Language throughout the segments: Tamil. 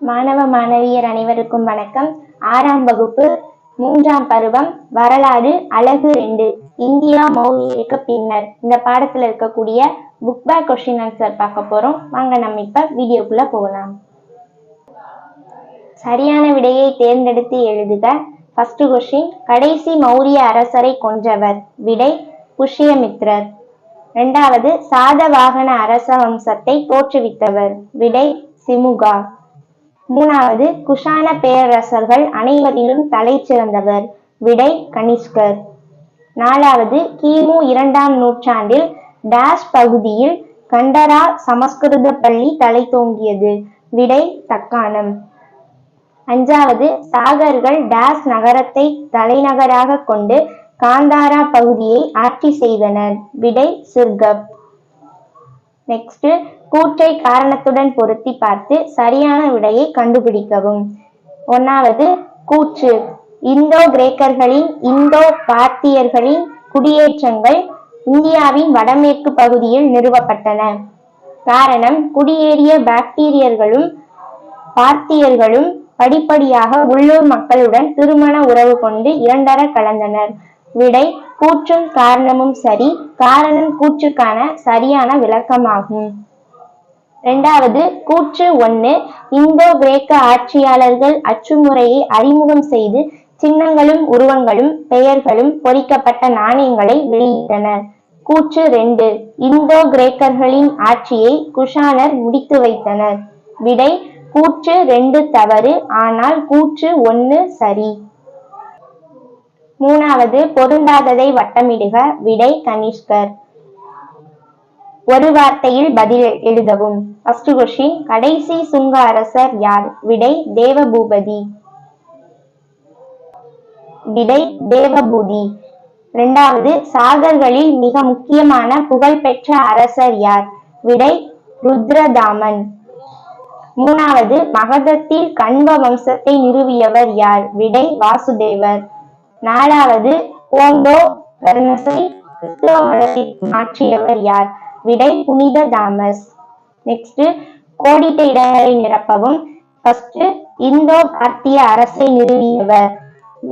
மாணவ மாணவியர் அனைவருக்கும் வணக்கம். ஆறாம் வகுப்பு மூன்றாம் பருவம் வரலாறு அழகு ரெண்டு. இந்தியா மௌரியக்க பின்னர் இந்த பாடத்துல இருக்கக்கூடிய புக் பேக் கொஸ்டின் ஆன்சர் பார்க்க போறோம். வாங்க நம்ம இப்ப வீடியோக்குள்ள போகலாம் சரியான விடையை தேர்ந்தெடுத்து எழுதுக. ஃபர்ஸ்ட் கொஸ்டின் கடைசி மௌரிய அரசரை கொன்றவர். விடை புஷ்யமித்ரர். இரண்டாவது சாதவாகன அரச வம்சத்தை தோற்றுவித்தவர். விடை சிமுகா. மூணாவது குஷான பேரரசர்கள் அனைவரிலும் தலை சிறந்தவர் விடை கனிஷ்கர். நாலாவது கிமு இரண்டாம் நூற்றாண்டில் டேஷ் பகுதியில் கண்டரா சமஸ்கிருத பள்ளி தலை தோங்கியது. விடை தக்காணம். அஞ்சாவது சாகர்கள் டேஸ் நகரத்தை தலைநகராக கொண்டு காந்தாரா பகுதியை ஆட்சி செய்தனர். விடை சிர்கப் நெக்ஸ்ட் கூற்றை காரணத்துடன் பொருத்தி பார்த்து சரியான விடையை கண்டுபிடிக்கவும். ஒன்னாவது கூற்று. இந்தோ கிரேக்கர்களின் இந்தோ பார்த்தியர்களின் குடியேற்றங்கள் இந்தியாவின் வடமேற்கு பகுதியில் நிறுவப்பட்டன. காரணம் குடியேறிய பாக்டீரியர்களும் பார்த்தியர்களும் படிப்படியாக உள்ளூர் மக்களுடன் திருமண உறவு கொண்டு இரண்டர கலந்தனர். விடை கூற்றும் காரணமும் சரி காரணம் கூற்றுக்கான சரியான விளக்கமாகும். இரண்டாவது கூற்று ஒன்று இந்தோ கிரேக்க ஆட்சியாளர்கள் அச்சுமுறையை அறிமுகம் செய்து சின்னங்களும் உருவங்களும் பெயர்களும் பொறிக்கப்பட்ட நாணயங்களை வெளியிட்டனர். கூற்று ரெண்டு இந்தோ கிரேக்கர்களின் ஆட்சியை குஷானர் முடித்து வைத்தனர். விடை கூற்று ரெண்டு தவறு ஆனால் கூற்று ஒன்று சரி. மூணாவது பொருந்தாததை வட்டமிடுக. விடை கனிஷ்கர். ஒரு வார்த்தையில் பதில் எழுதவும். ஃபர்ஸ்ட் கொஸ்டின் கடைசி சுங்க அரசர் யார்? விடை தேவபூபதி. விடை தேவபூதி. இரண்டாவது சாகர்களில் மிக முக்கியமான புகழ்பெற்ற அரசர் யார்? விடை ருத்ரதாமன். மூணாவது மகதத்தில் கண்வ வம்சத்தை நிறுவியவர் யார்? விடை வாசுதேவர். நாலாவது கோண்டோ மாற்றியவர் யார்? விடை புனித தாமஸ். நெக்ஸ்ட் கோடிட்ட இடங்களை நிரப்பவும். ஃபர்ஸ்ட் இந்தோ பார்த்திய அரசை நிறுவியவர்.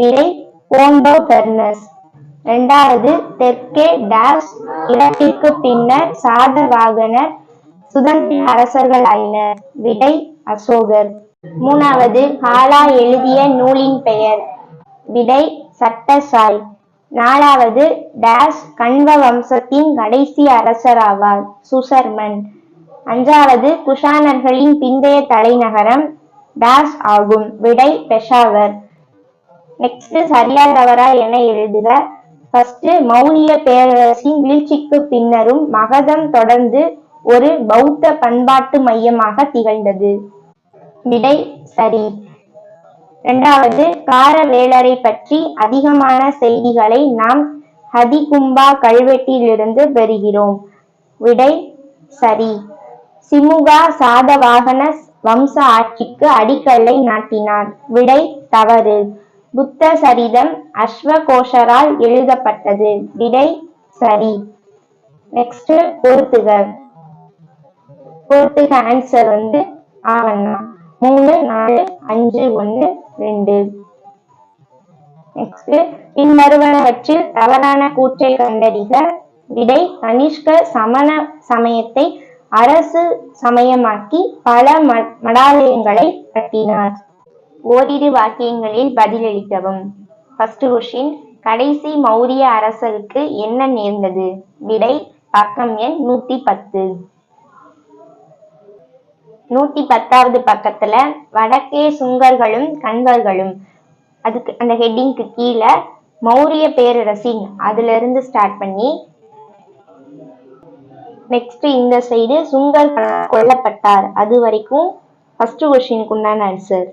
விடை கோண்டோ பெர்னஸ். இரண்டாவது தெற்கே டேஷ் இடத்திற்கு பின்னர் சாதவாகனர் சுதந்திர அரசர்கள் ஆயினர். விடை அசோகர். மூணாவது ஹாலா எழுதிய நூலின் பெயர். விடை சட்டசாய் நாலாவது டேஷ் கண்வ வம்சத்தின் கடைசி அரசராவார் சுசர்மன். அஞ்சாவது குஷானர்களின் பிந்தைய தலைநகரம் டேஷ் ஆகும் விடை பெஷாவர். நெக்ஸ்ட் சரியா தவறா என எழுதுக. ஃபர்ஸ்ட் மௌரிய பேரரசின் வீழ்ச்சிக்கு பின்னரும் மகதம் தொடர்ந்து ஒரு பௌத்த பண்பாட்டு மையமாக திகழ்ந்தது. விடை சரி. இரண்டாவது காரவேலரை பற்றி அதிகமான செய்திகளை நாம் ஹதிகும்பா கல்வெட்டிலிருந்து பெறுகிறோம். விடை சரி. சிமுகா சாதவாகன வம்ச ஆட்சிக்கு அடிக்கல்லை நாட்டினார் விடை தவறு. புத்த சரிதம் அஸ்வகோஷரால் எழுதப்பட்டது. விடை சரி. நெக்ஸ்ட் பொறுத்துக பொறுத்துக ஆன்சர் வந்து ஆவண்ணா மூணு நாலு அஞ்சு ஒன்று ரெண்டு. நெக்ஸ்ட் பின்வருவனவற்றில் தவறான கூற்றை கண்டறிக. விடை கனிஷ்க சமண சமயத்தை அரசு சமயமாக்கி பல ம- மடாலயங்களை கட்டினார். ஓரிரு வாக்கியங்களில் பதிலளிக்கவும். ஃபர்ஸ்ட் கொஷின் கடைசி மௌரிய அரசருக்கு என்ன நேர்ந்தது? விடை பக்கம் எண் நூத்தி பத்து. நூத்தி பத்தாவது பக்கத்துல வடக்கே சுங்கர்களும் கண்வர்களும் அதுக்கு அந்த ஹெட்டிங்க்கு கீழே மௌரிய பேரரசின் அதுல இருந்து ஸ்டார்ட் பண்ணி நெக்ஸ்ட் இந்த சைடு சுங்கர் கொல்லப்பட்டார். அது வரைக்கும் ஃபர்ஸ்ட் கொஸ்டினுக்கு உண்டான ஆன்சர்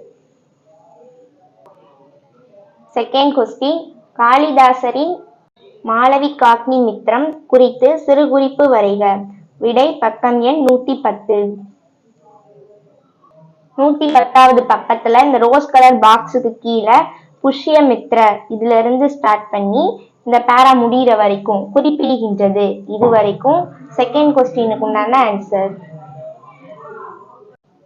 செகண்ட் கொஸ்டின் காளிதாசரின் மாளவிகாக்னி மித்ரம் குறித்து சிறு குறிப்பு வரைக. விடை பக்கம் எண் நூத்தி பத்து நூத்தி பத்தாவது பக்கத்துல இந்த ரோஸ் கலர் பாக்ஸுக்கு கீழே புஷ்யமித்ர இதுல இருந்து ஸ்டார்ட் பண்ணி இந்த பேரா முடியிற வரைக்கும் குறிப்பிடுகின்றது. இது வரைக்கும் செகண்ட் கொஸ்டினுக்கு உண்டான ஆன்சர்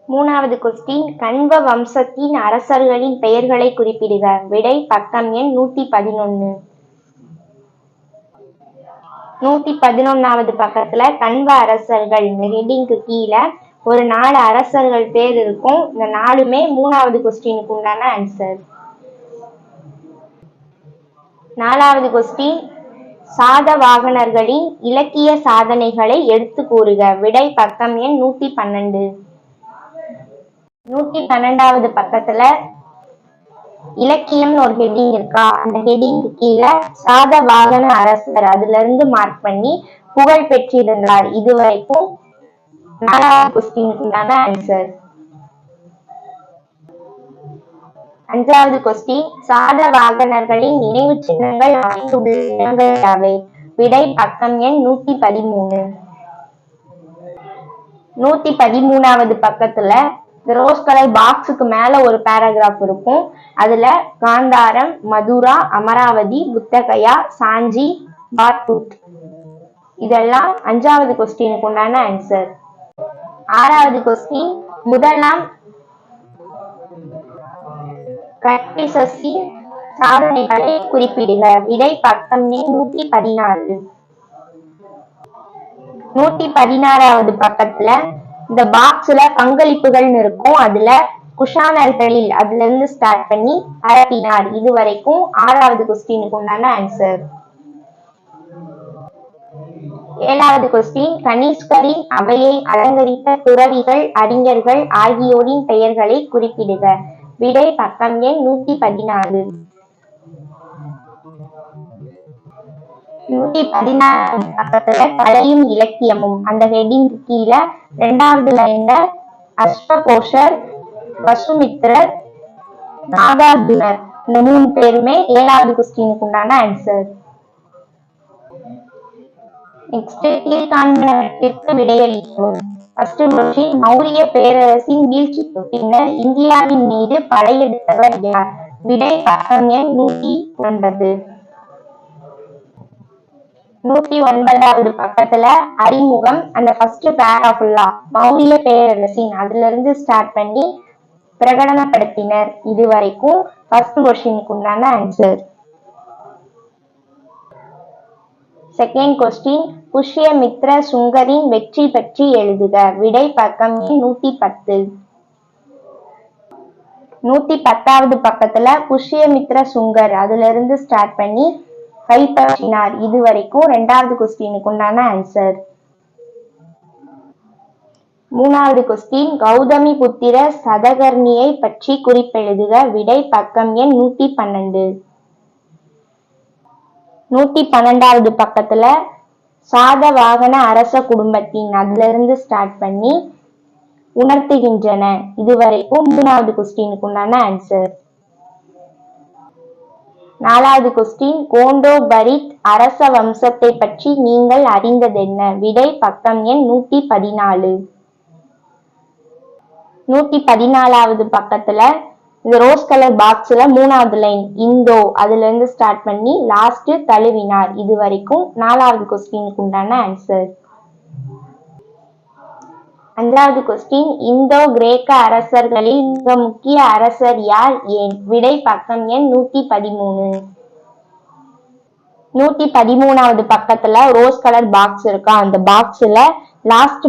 மூணாவது கொஸ்டின் கண்வ வம்சத்தின் அரசர்களின் பெயர்களை குறிப்பிடுக. விடை பக்கம் எண் நூத்தி பதினொன்னு. நூத்தி பதினொன்னாவது பக்கத்துல கண்வ அரசர்கள் இந்த ஹெட்டிங்க்கு கீழே ஒரு நாலு அரசர்கள் பேர் இருக்கும். இந்த நாலுமே மூணாவது கொஸ்டினுக்கு உண்டான ஆன்சர் நாலாவது கொஸ்டின் சாதவாகனர்களின் இலக்கிய சாதனைகளை எடுத்து கூறுக. விடை பக்கம் எண் நூத்தி பன்னெண்டு. நூத்தி பன்னெண்டாவது பக்கத்துல இலக்கியம்னு ஒரு ஹெட்டிங் இருக்கா? அந்த ஹெட்டிங்க்கு கீழே சாதவாகன அரசர் அதுல இருந்து மார்க் பண்ணி புகழ் பெற்றிருந்தார். இதுவரைக்கும் நாலாவது கொஸ்டினுக்கு உண்டான ஆன்சர் அஞ்சாவது கொஸ்டின் சாதவாகனர்களின் நினைவு சின்னங்கள் அமைந்துள்ள இடங்கள் யாவை விடை பக்கம் எண் நூத்தி பதிமூணு. நூத்தி பதிமூணாவது பக்கத்துல ரோஸ் கலர் பாக்ஸுக்கு மேல ஒரு பேராகிராஃப் இருக்கும். அதுல காந்தாரம் மதுரா அமராவதி புத்தகையா சாஞ்சி பார்புட் இதெல்லாம் அஞ்சாவது கொஸ்டினுக்கு உண்டான ஆன்சர் ஆறாவது கொஸ்டின் முதலாம் கட்பிசஸின் சாதனைகளை குறிப்பிடுக விடை பக்கம் நூத்தி பதினாறு. நூத்தி பதினாறாவது பக்கத்துல இந்த பாக்ஸ்ல பங்களிப்புகள்னு இருக்கும். அதுல குஷானர்களில் அதுல இருந்து ஸ்டார்ட் பண்ணி அரபினார் இது வரைக்கும் ஆறாவது கொஸ்டினுக்கு உண்டான ஆன்சர் ஏழாவது கொஸ்டின் கனிஷ்கரின் அவையை அலங்கரித்த துறவிகள் அறிஞர்கள் ஆகியோரின் பெயர்களை குறிப்பிடுக. விடை பக்கம் எண் நூத்தி பதினாறு. நூத்தி பதினாறு பக்கத்துல கலையும் இலக்கியமும் அந்த ஹெட்டிங் கீழே ரெண்டாவது லைன்ல அஸ்வகோஷர் வசுமித்ரர் நாகார்ஜுனர். இந்த மூணு பேருமே ஏழாவது கொஸ்டினுக்கு உண்டான ஆன்சர் நெக்ஸ்ட் கீழ்காண்பனவற்றிற்கு விடையளிக்கும் ஃபர்ஸ்ட் கொஸ்டின் மௌரிய பேரரசின் வீழ்ச்சிக்கு பின்னர் இந்தியாவின் மீது படையெடுத்தவர் யார்? விடை பக்கம் எண் நூத்தி ஒன்பது. நூத்தி ஒன்பதாவது பக்கத்துல அறிமுகம். அந்த ஃபர்ஸ்ட் பேரா ஃபுல்லா மௌரிய பேரரசின் அதுல இருந்து ஸ்டார்ட் பண்ணி பிரகடனப்படுத்தினர். இது வரைக்கும் ஃபர்ஸ்ட் கொஸ்டினுக்கு உண்டான ஆன்சர் செகண்ட் கொஸ்டின் புஷ்யமித்ர சுங்கரின் வெற்றி பற்றி எழுதுக. விடை பக்கம் நூத்தி பத்து. நூத்தி பத்தாவது பக்கத்துல புஷ்யமித்ர சுங்கர். அதுல இருந்து ஸ்டார்ட் பண்ணி கைப்பற்றினார் இது வரைக்கும் ரெண்டாவது கொஸ்டினுக்கு உண்டான ஆன்சர் மூணாவது கொஸ்டின் கௌதமி புத்திர சதகர்ணியை பற்றி குறிப்பெழுதுக. விடை பக்கம் எண் நூத்தி பன்னெண்டு. நூத்தி பன்னெண்டாவது பக்கத்துல சாத வாகன அரச குடும்பத்தின் அதுல இருந்து ஸ்டார்ட் பண்ணி உணர்த்துகின்றன. இது வரைக்கும் மூணாவது கொஸ்டினுக்கு உண்டான ஆன்சர் நாலாவது கொஸ்டின் கோண்டோ பரித் அரச வம்சத்தை பற்றி நீங்கள் அறிந்ததென்ன? விடை பக்கம் எண் நூத்தி பதினாலு. நூத்தி பதினாலாவது பக்கத்துல இந்த ரோஸ் கலர் பாக்ஸ்ல மூணாவது லைன் இந்தோ அதுல இருந்து ஸ்டார்ட் பண்ணி லாஸ்ட் தழுவினார். இது வரைக்கும் நாலாவது கொஸ்டினுக்கு உண்டான ஆன்சர் அஞ்சாவது கொஸ்டின் இந்தோ கிரேக்க அரசர்களில் மிக முக்கிய அரசர் யார்? ஏன்? விடை பக்கம் எண் நூத்தி பதிமூணு. நூத்தி பதிமூணாவது பக்கத்துல ரோஸ் கலர் பாக்ஸ் இருக்கா? அந்த பாக்ஸ்ல லாஸ்ட்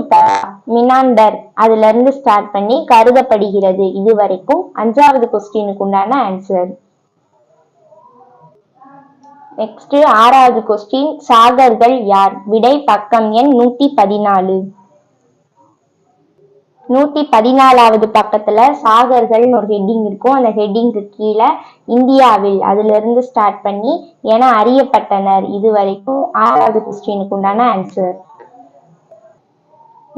மினாண்டர். அதுல இருந்து ஸ்டார்ட் பண்ணி கருதப்படுகிறது. இது வரைக்கும் அஞ்சாவது கொஸ்டினுக்கு உண்டான ஆன்சர் நெக்ஸ்ட் ஆறாவது கொஸ்டின் சாகர்கள் யார்? விடை பக்கம் எண் நூத்தி பதினாலு. நூத்தி பதினாலாவது பக்கத்துல சாகர்கள்னு ஒரு ஹெட்டிங் இருக்கும். அந்த ஹெட்டிங்க்கு கீழே இந்தியாவில் அதுல இருந்து ஸ்டார்ட் பண்ணி என அறியப்பட்டனர். இது வரைக்கும் ஆறாவது கொஸ்டினுக்கு உண்டான ஆன்சர்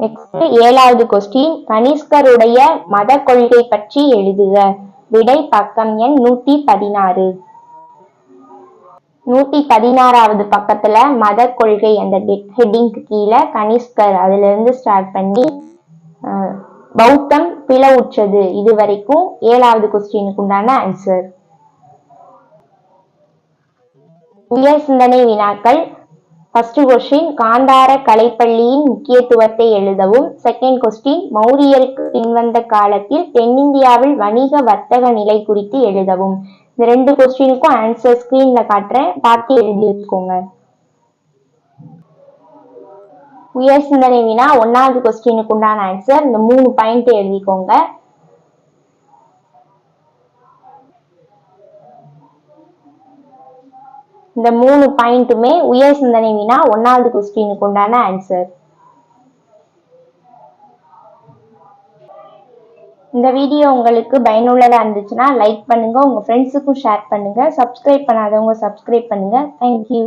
நெக்ஸ்ட் ஏழாவது கொஸ்டின் கனிஷ்கருடைய மத கொள்கை பற்றி எழுதுக. விடை பக்கம் எண் நூத்தி பதினாறு. நூத்தி பதினாறாவது பக்கத்துல மத கொள்கை அந்த ஹெட்டிங்க்கு கீழே கனிஷ்கர் அதுல இருந்து ஸ்டார்ட் பண்ணி பௌத்தம் பிளவுற்றது. இது வரைக்கும் ஏழாவது கொஸ்டினுக்கு உண்டான ஆன்சர் உயர் சிந்தனை வினாக்கள். ஃபர்ஸ்ட் கொஸ்டின் காந்தார கலைப்பள்ளியின் முக்கியத்துவத்தை எழுதவும் செகண்ட் கொஸ்டின் மௌரியருக்கு பின்வந்த காலத்தில் தென்னிந்தியாவில் வணிக வர்த்தக நிலை குறித்து எழுதவும். இந்த ரெண்டு கொஸ்டினுக்கும் ஆன்சர் ஸ்கிரீன்ல காட்டுறேன். பார்த்து எழுதி வச்சுக்கோங்க. உயர் சிந்தனை வினா ஒன்னாவது கொஸ்டினுக்கு உண்டான ஆன்சர் இந்த மூணு பாயிண்ட் எழுதிக்கோங்க. இந்த மூணு பாயிண்ட்டுமே உயர் சிந்தனை வினா ஒன்னாவது கொஸ்டினுக்கு உண்டான ஆன்சர் இந்த வீடியோ உங்களுக்கு பயனுள்ளதாக இருந்துச்சுன்னா லைக் பண்ணுங்கள் உங்கள் ஃப்ரெண்ட்ஸுக்கும் ஷேர் பண்ணுங்கள் சப்ஸ்கிரைப் பண்ணாதவங்க சப்ஸ்கிரைப் பண்ணுங்க. தேங்க்யூ